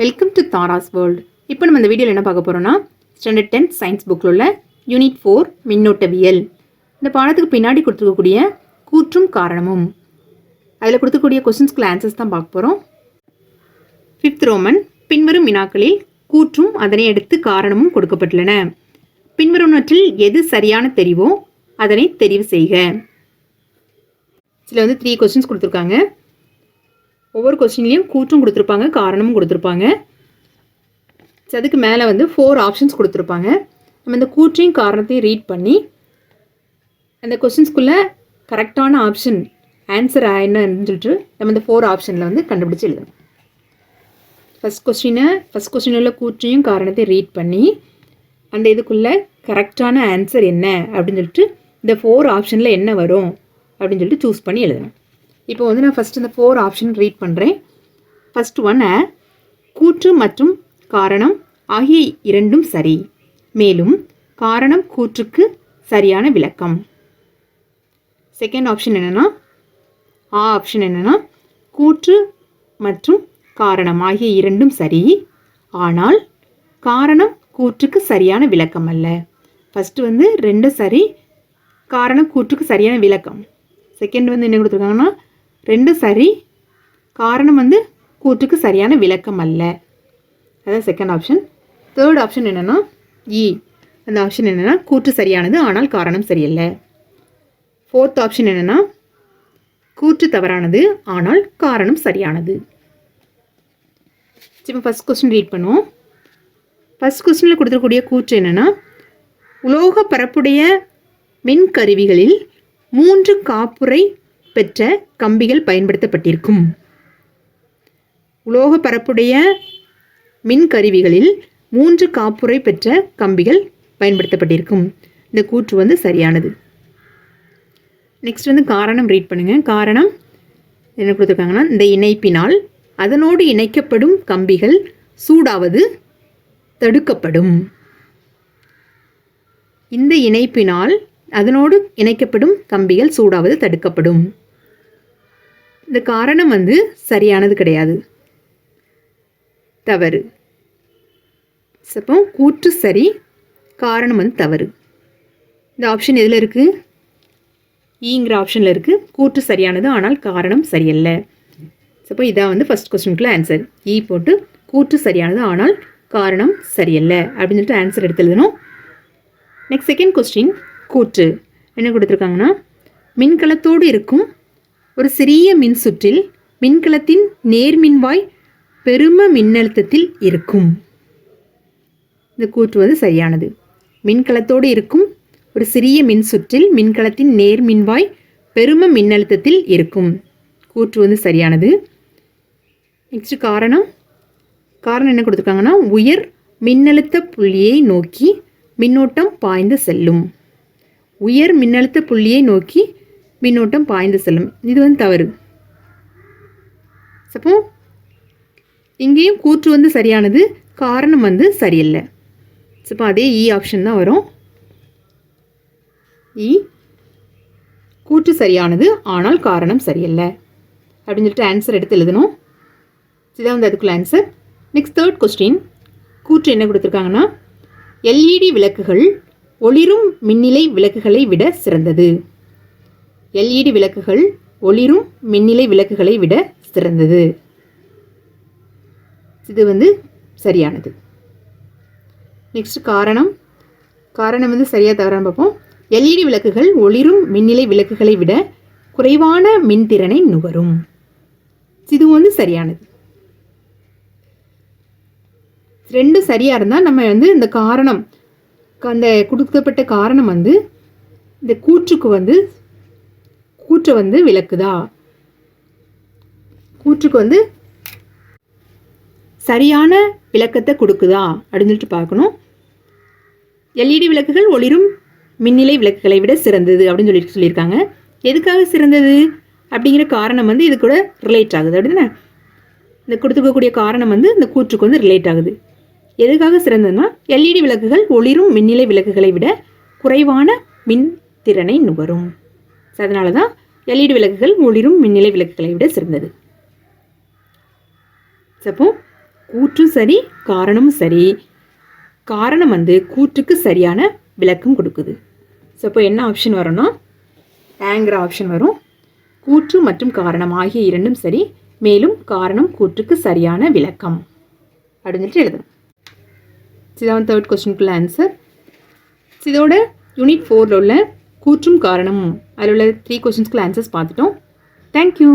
Welcome to Tara's world இப்போ நம்ம இந்த வீடியோவில் என்ன பார்க்க போகிறோம்னா ஸ்டாண்டர்ட் டென்த் சயின்ஸ் புக்கில் உள்ள யூனிட் ஃபோர் மின்னோட்டவியல். இந்த பாடத்துக்கு பின்னாடி கொடுத்துருக்கக்கூடிய கூற்றும் காரணமும். அதில் கொடுத்துக்கூடிய கொஸ்டின்ஸ்க்குள்ள ஆன்சர்ஸ் தான் பார்க்க போகிறோம் ஃபிஃப்த் ரோமன் பின்வரும் வினாக்களில் கூற்றும் அதனை அடுத்து காரணமும் கொடுக்கப்பட்டுள்ளன. பின்வருவனவற்றில் எது சரியான தெரிவோ அதனை தெரிவு செய்க. சில வந்து த்ரீ கொஸ்டின்ஸ் கொடுத்துருக்காங்க. ஒவ்வொரு கொஸ்டின்லேயும் கூற்றும் கொடுத்துருப்பாங்க காரணமும் கொடுத்துருப்பாங்க. ஸோ அதுக்கு மேலே வந்து ஃபோர் ஆப்ஷன்ஸ் கொடுத்துருப்பாங்க. நம்ம இந்த கூற்றையும் காரணத்தையும் ரீட் பண்ணி அந்த கொஸ்டின்ஸ்குள்ளே கரெக்டான ஆப்ஷன் ஆன்சர் என்னன்னு சொல்லிட்டு நம்ம இந்த ஃபோர் ஆப்ஷனில் வந்து கண்டுபிடிச்சு எழுதணும். ஃபஸ்ட் கொஸ்டினை ஃபஸ்ட் கொஸ்டினில் கூற்றையும் காரணத்தையும் ரீட் பண்ணி அந்த இதுக்குள்ளே கரெக்டான ஆன்சர் என்ன? அப்படின்னு சொல்லிட்டு இந்த ஃபோர் ஆப்ஷனில் என்ன வரும்? அப்படின்னு சொல்லிட்டு சூஸ் பண்ணி எழுதணும். இப்போ வந்து நான் ஃபஸ்ட் இந்த ஃபோர் ஆப்ஷன் ரீட் பண்ணுறேன் ஃபஸ்ட் ஒன் கூற்று மற்றும் காரணம் ஆகிய இரண்டும் சரி. மேலும் காரணம் கூற்றுக்கு சரியான விளக்கம். செகண்ட் ஆப்ஷன் என்னென்னா ஆ ஆப்ஷன் என்னென்னா கூற்று மற்றும் காரணம் ஆகிய இரண்டும் சரி. ஆனால் காரணம் கூற்றுக்கு சரியான விளக்கம் அல்ல. ஃபஸ்ட்டு வந்து ரெண்டும் சரி காரணம் கூற்றுக்கு சரியான விளக்கம். செகண்ட் வந்து என்ன கொடுத்துருக்காங்கன்னா ரெண்டும் சரி. காரணம் வந்து கூற்றுக்கு சரியான விளக்கம் அல்ல. அதான் செகண்ட் ஆப்ஷன் தேர்ட் ஆப்ஷன் என்னென்னா இ அந்த ஆப்ஷன் என்னென்னா கூற்று சரியானது ஆனால் காரணம் சரியில்லை. ஃபோர்த் ஆப்ஷன் என்னென்னா கூற்று தவறானது ஆனால் காரணம் சரியானது. இப்போ ஃபஸ்ட் கொஸ்டின் ரீட் பண்ணுவோம். ஃபஸ்ட் கொஸ்டினில் கொடுத்துருக்கூடிய கூற்று என்னென்னா உலோக பரப்புடைய மின்கருவிகளில் மூன்று காப்புரை பெற்ற கம்பிகள் பயன்படுத்தப்பட்டிருக்கும். உலோக பரப்புடைய மின்கருவிகளில் மூன்று காப்புரை பெற்ற கம்பிகள் பயன்படுத்தப்பட்டிருக்கும். இந்த கூற்று வந்து சரியானது. நெக்ஸ்ட் வந்து காரணம் ரீட் பண்ணுங்கள் காரணம் என்ன கொடுத்துருக்காங்கன்னா இந்த இணைப்பினால் அதனோடு இணைக்கப்படும் கம்பிகள் சூடாவது தடுக்கப்படும். இந்த இணைப்பினால் அதனோடு இணைக்கப்படும் கம்பிகள் சூடாவது தடுக்கப்படும். இந்த காரணம் வந்து சரியானது கிடையாது. தவறு. அப்போ கூற்று சரி காரணம் வந்து தவறு. இந்த ஆப்ஷன் எதில் இருக்குது ஈங்கிற ஆப்ஷனில் இருக்குது கூற்று சரியானது ஆனால் காரணம் சரியல்ல. அப்போ இதான் வந்து ஃபஸ்ட் கொஸ்டினுக்குள்ள ஆன்சர் ஈ போட்டு கூற்று சரியானது ஆனால் காரணம் சரியல்ல அப்படின்னு சொல்லிட்டு ஆன்சர் எடுத்து எழுதணும் நெக்ஸ்ட் செகண்ட் கொஸ்டின் கூற்று. என்ன கொடுத்துருக்காங்கன்னா மின்கலத்தோடு இருக்கும் ஒரு சிறிய மின்சுற்றில் மின்கலத்தின் நேர்மின்வாய் பெரும மின்னழுத்தத்தில் இருக்கும். இந்த கூற்று வந்து சரியானது. மின்கலத்தோடு இருக்கும் ஒரு சிறிய மின்சுற்றில் மின்கலத்தின் நேர்மின்வாய் பெரும மின்னழுத்தத்தில் இருக்கும். கூற்று வந்து சரியானது. நெக்ஸ்ட் காரணம். காரணம் என்ன கொடுத்துருக்காங்கன்னா உயர் மின்னழுத்த புள்ளியை நோக்கி மின்னோட்டம் பாய்ந்து செல்லும். உயர் மின்னழுத்த புள்ளியை நோக்கி மின்னோட்டம் பாய்ந்து செல்லும். இது வந்து தவறு. அப்போ இங்கேயும் கூற்று வந்து சரியானது காரணம் வந்து சரியில்லை. அப்போ அதே e இ ஆப்ஷன் தான் வரும். இ கூற்று சரியானது ஆனால் காரணம் சரியில்லை. அப்படின்னு சொல்லிட்டு ஆன்சர் எடுத்து எழுதணும். இதுதான் வந்து அதுக்குள்ள ஆன்சர் நெக்ஸ்ட் தேர்ட் கொஸ்டின் கூற்று என்ன கொடுத்துருக்காங்கன்னா எல்இடி விளக்குகள் ஒளிரும் மின்னிலை விளக்குகளை விட சிறந்தது. எல்இடி விளக்குகள் ஒளிரும் மின்னிலை விளக்குகளை விட சிறந்தது. இது வந்து சரியானது. நெக்ஸ்ட் காரணம். காரணம் வந்து சரியாக தவறான பார்ப்போம். எல்இடி விளக்குகள் ஒளிரும் மின்னிலை விளக்குகளை விட குறைவான மின்திறனை நுகரும். இது வந்து சரியானது. ரெண்டும் சரியாக இருந்தால் நம்ம வந்து இந்த காரணம் அந்த கொடுக்கப்பட்ட காரணம் வந்து இந்த கூற்றுக்கு வந்து கூற்றை வந்து விளக்குதா? கூற்றுக்கு வந்து சரியான விளக்கத்தை கொடுக்குதா? அப்படின்னு சொல்லிட்டு பார்க்கணும். எல்இடி விளக்குகள் ஒளிரும் மின்னிலை விளக்குகளை விட சிறந்தது அப்படின்னு சொல்லிட்டு சொல்லியிருக்காங்க. எதுக்காக சிறந்தது? அப்படிங்கிற காரணம் வந்து இது கூட ரிலேட் ஆகுது. அப்படின்னா இந்த கொடுத்துக்கக்கூடிய காரணம் வந்து இந்த கூற்றுக்கு வந்து ரிலேட் ஆகுது. எதுக்காக சிறந்ததுன்னா எல்இடி விளக்குகள் ஒளிரும் மின்னிலை விளக்குகளை விட குறைவான மின் திறனை நுகரும். ஸோ அதனால தான் எல்இடி விளக்குகள் ஒளிரும் மின்னிலை விளக்குகளை விட சிறந்தது. அப்போ கூற்றும் சரி காரணமும் சரி. காரணம் வந்து கூற்றுக்கு சரியான விளக்கம் கொடுக்குது. ஸோ இப்போ என்ன ஆப்ஷன் வரும்னா ஆங்கிற ஆப்ஷன் வரும். கூற்று மற்றும் காரணம் ஆகிய இரண்டும் சரி. மேலும் காரணம் கூற்றுக்கு சரியான விளக்கம். அப்படின்னு சொல்லிட்டு எழுதணும். இதான் தேர்ட் கொஸ்டினுக்குள்ள ஆன்சர் இதோட யூனிட் ஃபோரில் உள்ள கூற்றும் காரணமும் அதில் உள்ள த்ரீ கொஸ்டின்ஸ்க்குள்ள ஆன்சர்ஸ் பார்த்துட்டோம். Thank you